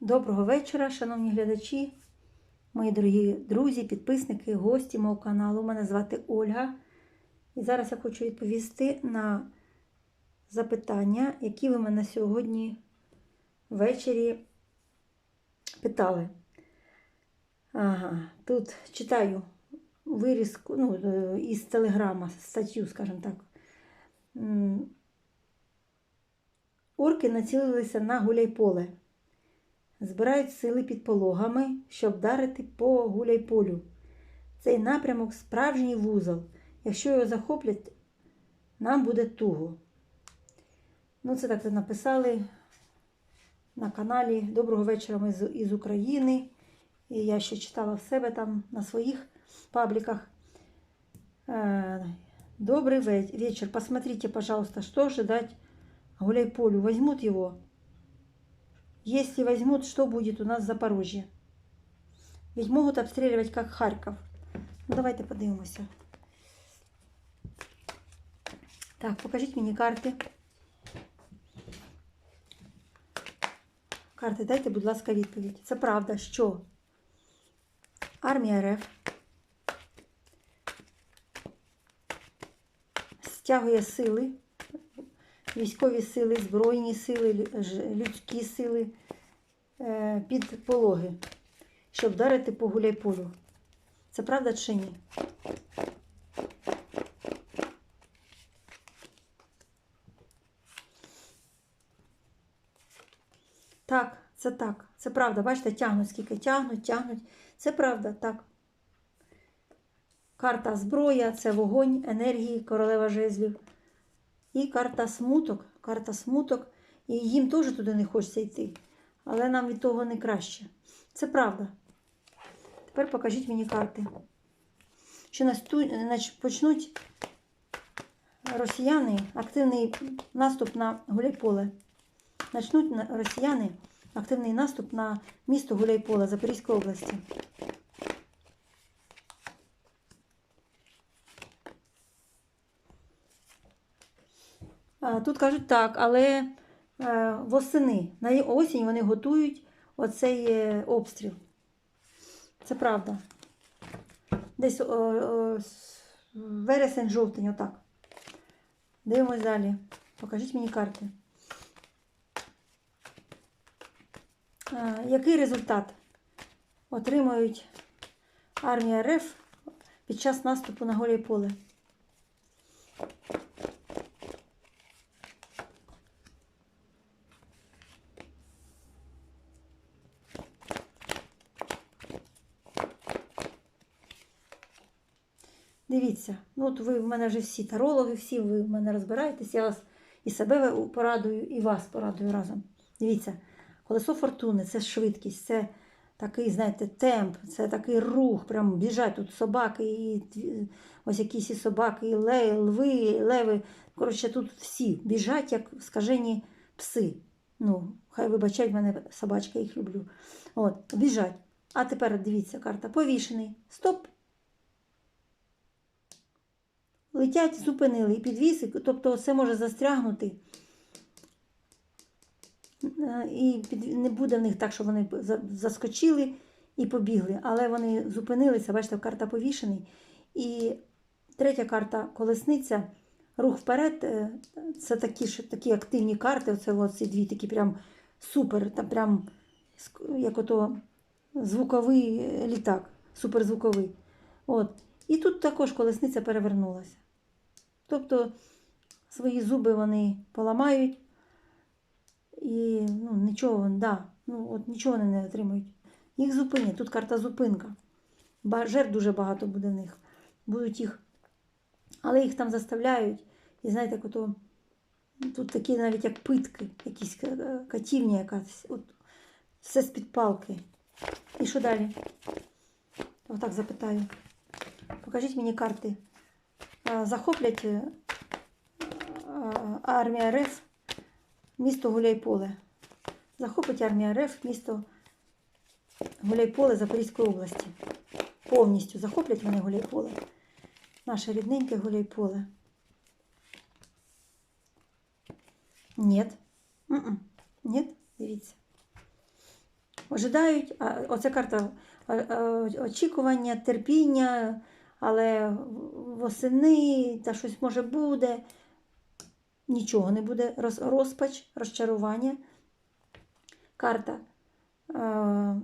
Доброго вечора, шановні глядачі, мої дорогі друзі, підписники, гості мого каналу. Мене звати Ольга. І зараз я хочу відповісти на запитання, які ви мене сьогодні ввечері питали. Ага, тут читаю вирізку ну, е, із телеграма, статтю, скажімо так. Орки націлилися на гуляйполе. Збирають сили під пологами, щоб вдарити по гуляйполю. Цей напрямок справжній вузол. Якщо його захоплять, нам буде туго. Ну, це так написали на каналі. Доброго вечора ми із України. І я ще читала в себе там на своїх пабликах. Э, Добрый вечер. Посмотрите, пожалуйста, что ожидать гуляйполю. Возьмут его? Если возьмут, что будет у нас в Запорожье? Ведь могут обстреливать, как Харьков. Ну, давайте подивимося. Так, покажіть мені карти. Карти, дайте, будь ласка, відповідь. Це правда, що армія РФ стягує сили, військові сили, збройні сили, людські сили е, під пологи, щоб вдарити по гуляйполю. Це правда чи ні? Так, це так. Це правда. Бачите, тягнуть, скільки тягнуть, тягнуть. Це правда, так. Карта зброя це вогонь, енергії, королева жезлів. І карта смуток. Карта смуток. І їм теж туди не хочеться йти. Але нам від того не краще. Це правда. Тепер покажіть мені карти. Що насту... почнуть росіяни активний наступ на Гуляйполе. Начнуть росіяни активний наступ на місто Гуляйполе Запорізької області. Тут кажуть так, але е, восени, на осінь вони готують оцей е, обстріл. Це правда. Десь о, о, вересень, жовтень, отак. Дивимось далі. Покажіть мені карти. Е, Який результат отримують армія РФ під час наступу на Гуляйполе? Дивіться, ну от ви в мене вже всі тарологи, всі ви в мене розбираєтесь, я вас і себе порадую, і вас порадую разом. Дивіться, колесо фортуни це швидкість, це такий, знаєте, темп, це такий рух, прям біжать тут собаки, і ось якісь і собаки, і лви, і леви. Коротше, тут всі біжать, як скажені пси. Ну, хай вибачають мене собачки, їх люблю. От, біжать. А тепер дивіться, карта повішений. Стоп. Летять, зупинили і підвіси, тобто це може застрягнути. Е, І не буде в них так, що вони заскочили і побігли, але вони зупинилися, бачите, карта повішений. І третя карта колесниця, рух вперед. е, Це такі такі активні карти. Оце ці дві такі прям супер, та прям як ото звуковий літак, суперзвуковий. От. І тут також колесниця перевернулася. Тобто свої зуби вони поламають і ну, нічого, да, ну, от нічого вони не отримують. Їх зупинять. Тут карта зупинка. Жертв дуже багато буде в них. Будуть їх, але їх там заставляють. І знаєте, ото, тут такі навіть як питки, якісь катівня якась. От, все з-під палки. І що далі? Отак запитаю. Покажіть мені карти. Захоплять е, армія РФ місто Гуляйполе. Захопить армія РФ місто Гуляйполе Запорізької області. Повністю захоплять вони Гуляйполе. Наше рідненьке Гуляйполе. Ні. М-м. Ні, дивіться. ожидають, а оця карта е, е, очікування, терпіння, але восени та щось може буде. Нічого не буде. Розпач, розчарування. Карта. Е,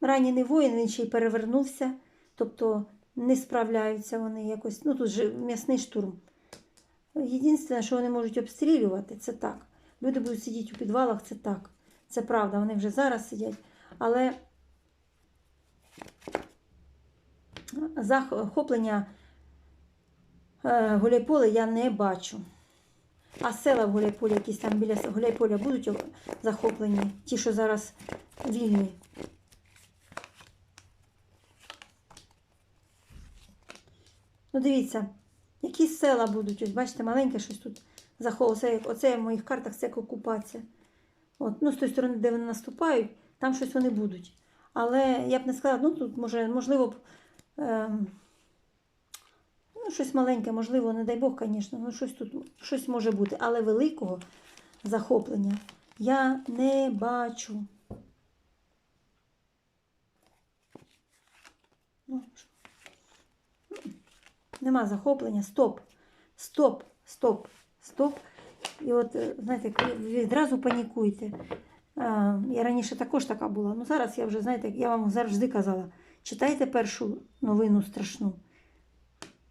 ранений воїн, він ще й перевернувся, тобто не справляються вони якось. Ну тут же м'ясний штурм. Єдине, що вони можуть обстрілювати, це так. Люди будуть сидіти у підвалах, це так. Це правда, вони вже зараз сидять. Але захоплення е, Гуляйполя я не бачу. А села в Гуляйполі, якісь там біля Гуляйполя будуть захоплені, ті, що зараз вільні. Ну, дивіться, які села будуть. Ось бачите, маленьке щось тут захоплено. Оце, в моїх картах це окупація. От, ну, з тої сторони, де вони наступають, там щось вони будуть. Але я б не сказала, ну тут може, можливо ну, щось маленьке, можливо, не дай Бог, звісно, ну щось тут щось може бути. Але великого захоплення я не бачу. Ну. Нема захоплення. Стоп. Стоп, стоп, стоп. І от, е, знаєте, відразу панікуєте. Я раніше також така була. Ну зараз я вже, знаєте, я вам завжди казала, читайте першу новину страшну.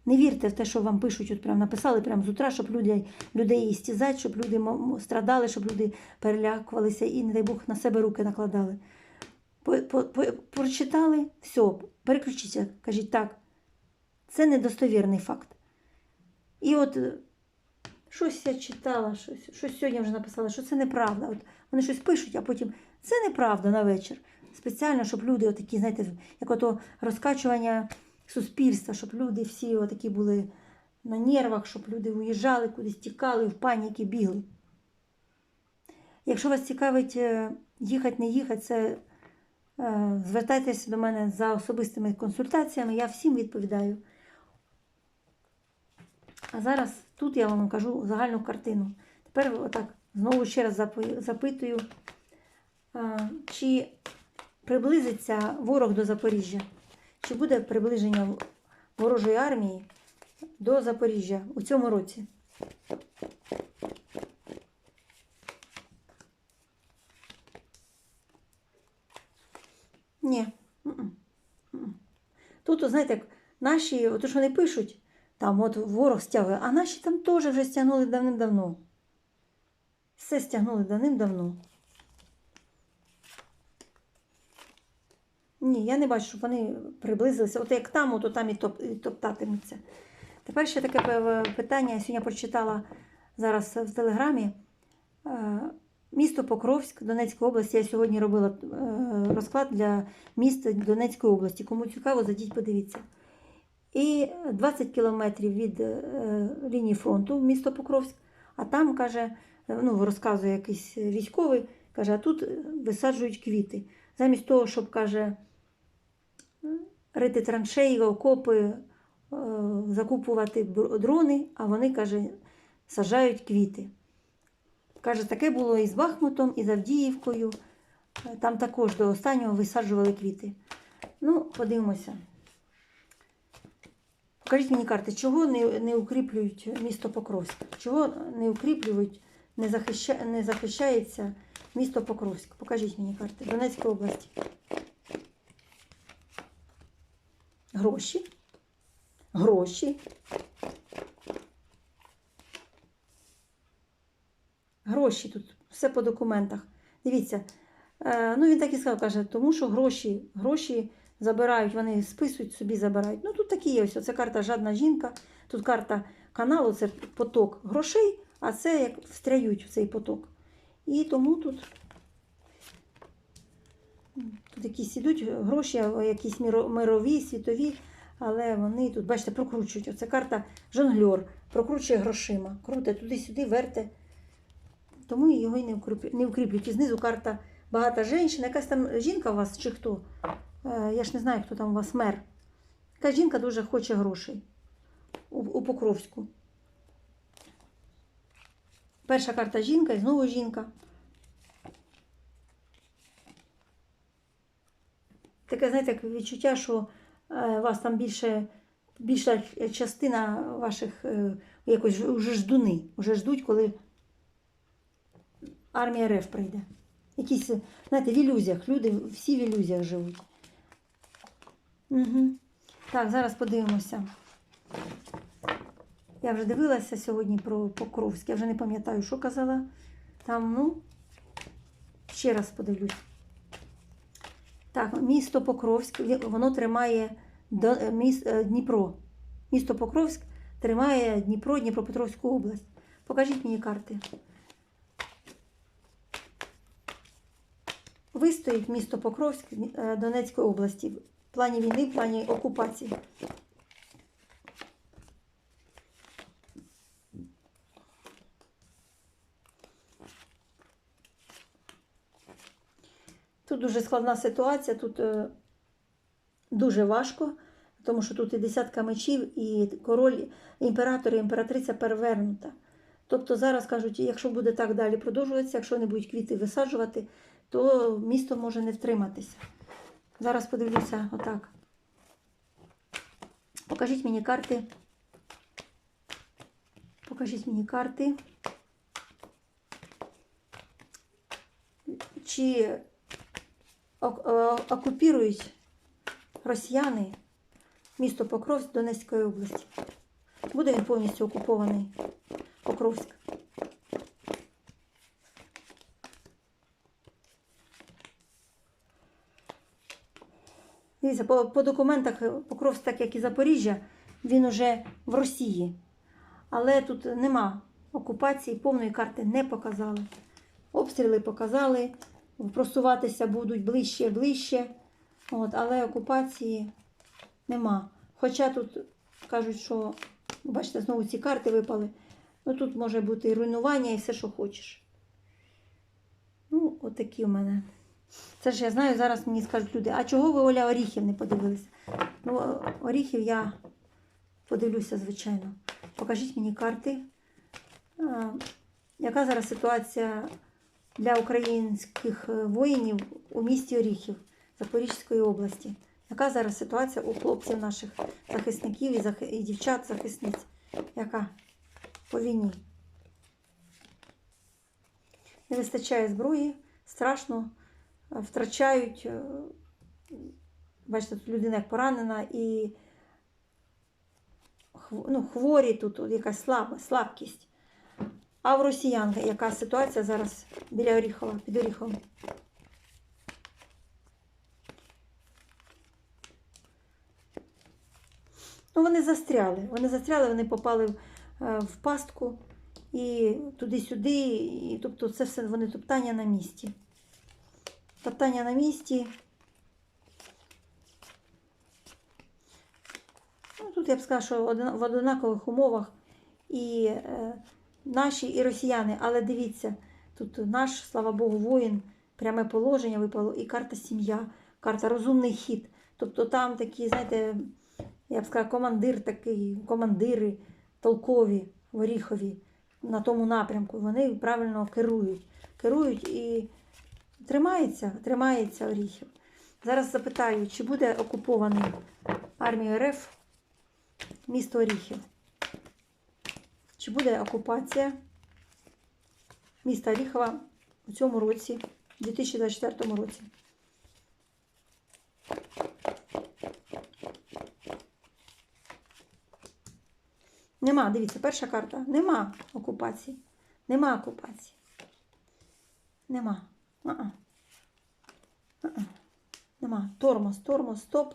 Не вірте в те, що вам пишуть, от прям написали прямо з утра, щоб люди, людей істязати, щоб люди страдали, щоб люди перелякувалися і, не дай Бог, на себе руки накладали. Прочитали, все, переключіться, кажіть так. Це недостовірний факт. І от е, щось я читала, щось, щось сьогодні вже написала, що це неправда. От вони щось пишуть, а потім це неправда на вечір. Спеціально, щоб люди, отакі, знаєте, як ото розкачування суспільства, щоб люди всі отакі були на нервах, щоб люди уїжджали, кудись тікали, в паніки бігли. Якщо вас цікавить е, їхати, не їхати, це е, звертайтеся до мене за особистими консультаціями, я всім відповідаю. А зараз тут я вам кажу загальну картину. Тепер отак знову ще раз запитую, а, чи приблизиться ворог до Запоріжжя? Чи буде приближення ворожої армії до Запоріжжя у цьому році? Ні. Тут, знаєте, наші, от що вони пишуть, там от ворог стягує, а наші там теж вже стягнули давним-давно. Все стягнули давним-давно. Ні, я не бачу, щоб вони приблизилися. От як там, то там і, топ, і топтатимуться. Тепер ще таке питання. Я сьогодні прочитала зараз в телеграмі. Е, Місто Покровськ Донецької області. Я сьогодні робила е, розклад для міста Донецької області. Кому цікаво, зайдіть, подивіться. І 20 кілометрів від е, лінії фронту місто Покровськ, а там каже, ну, розказує якийсь військовий, каже, а тут висаджують квіти. Замість того, щоб каже, рити траншеї, окопи, е, закупувати дрони, а вони каже, саджають квіти. Каже, таке було і з Бахмутом, і з Авдіївкою. Е, Там також до останнього висаджували квіти. Ну, подивимося. Покажіть мені карти, чого не, не укріплюють місто Покровськ? Чого не укріплюють, не, захища, не захищається місто Покровськ? Покажіть мені карти. Донецької області. Гроші. Гроші. Гроші тут, все по документах. Дивіться. Е, ну, він так і сказав, каже, тому що гроші, гроші забирають, вони списують, собі забирають. Ну, тут такі є ось. Оце карта жадна жінка, тут карта каналу, це поток грошей, а це як встряють в цей поток. І тому тут, тут якісь ідуть гроші, якісь мирові, світові, але вони тут, бачите, прокручують. Оце карта жонгльор, прокручує грошима. Круте туди-сюди, верте. Тому його і не укріплюють. І знизу карта багата жінка. Якась там жінка у вас чи хто? Е, Я ж не знаю, хто там у вас мер. Яка жінка дуже хоче грошей у Покровську. Перша карта жінка і знову жінка. Таке, знаєте, відчуття, що е, вас там більше, більша частина ваших е, якось вже ждуни, вже ждуть, коли армія РФ прийде. Якісь, знаєте, в ілюзіях. Люди всі в ілюзіях живуть. Угу. Так, зараз подивимося. Я вже дивилася сьогодні про Покровськ. Я вже не пам'ятаю, що казала. Там, ну, ще раз подивлюсь. Так, місто Покровськ, воно тримає е, е, Дніпро. Місто Покровськ тримає Дніпро, Дніпропетровську область. Покажіть мені карти. Вистоїть місто Покровськ е, Донецької області в плані війни, в плані окупації. Тут дуже складна ситуація, тут е, дуже важко, тому що тут і десятка мечів, і король, імператор і імператриця перевернута. Тобто зараз кажуть, якщо буде так далі продовжуватися, якщо не будуть квіти висаджувати, то місто може не втриматися. Зараз подивлюся отак. Покажіть мені карти. Покажіть мені карти. Чи окупірують росіяни місто Покровськ Донецької області? Буде він повністю окупований Покровськ? Дивіться, по, по документах е, Покровськ, так як і Запоріжжя, він уже в Росії. Але тут нема окупації, повної карти не показали. Обстріли показали, просуватися будуть ближче, ближче. От, але окупації нема. Хоча тут кажуть, що, бачите, знову ці карти випали. Ну тут може бути і руйнування, і все, що хочеш. Ну, отакі в мене. Це ж я знаю, зараз мені скажуть люди, а чого ви Оля Оріхів не подивилися? Ну, Оріхів я подивлюся, звичайно. Покажіть мені карти. Яка зараз ситуація для українських е, воїнів у місті Оріхів Запорізької області? Яка зараз ситуація у хлопців наших захисників і, зах... і дівчат захисниць? Яка по війні? Не вистачає зброї, страшно, е, втрачають. е, Бачите, тут людина як поранена і ну, хворі тут, якась слаб, слабкість. А в росіян яка ситуація зараз біля Оріхова, під Оріховом? Ну, вони застряли. Вони застряли, вони попали в, е, пастку і туди-сюди. І, тобто це все вони топтання на місці. Топтання на місці. Ну, тут я б сказала, що в однакових умовах і е, наші, і росіяни. Але дивіться, тут наш, слава Богу, воїн, пряме положення випало, і карта сім'я, карта розумний хід. Тобто там такі, знаєте, я б сказала, командир такий, командири толкові в Оріхові на тому напрямку. Вони правильно керують. Керують і тримається, тримається Оріхів. Зараз запитаю, чи буде окупований армією РФ місто Оріхів? Чи буде окупація міста Оріхова у цьому році, у 2024 році? Нема, дивіться, перша карта. Нема окупації. Нема окупації. Нема. А-а. А-а. Нема. Тормоз, тормоз, стоп.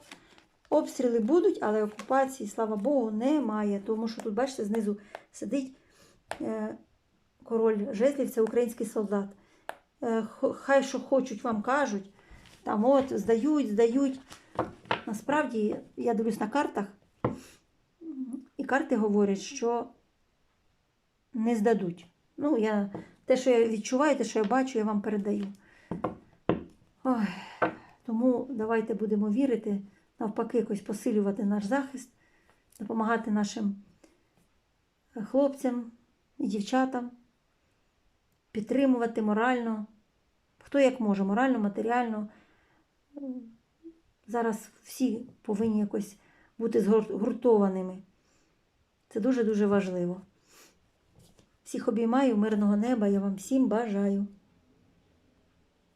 Обстріли будуть, але окупації, слава Богу, немає. Тому що тут, бачите, знизу сидить е, король жезлів, це український солдат. Е, хай що хочуть, вам кажуть. Там от, здають, здають. Насправді, я дивлюсь на картах, і карти говорять, що не здадуть. Ну, я, те, що я відчуваю, те, що я бачу, я вам передаю. Ой, тому давайте будемо вірити, навпаки, якось посилювати наш захист, допомагати нашим хлопцям і дівчатам, підтримувати морально, хто як може, морально, матеріально. зараз всі повинні якось бути згуртованими. Це дуже-дуже важливо. Всіх обіймаю, мирного неба, я вам всім бажаю.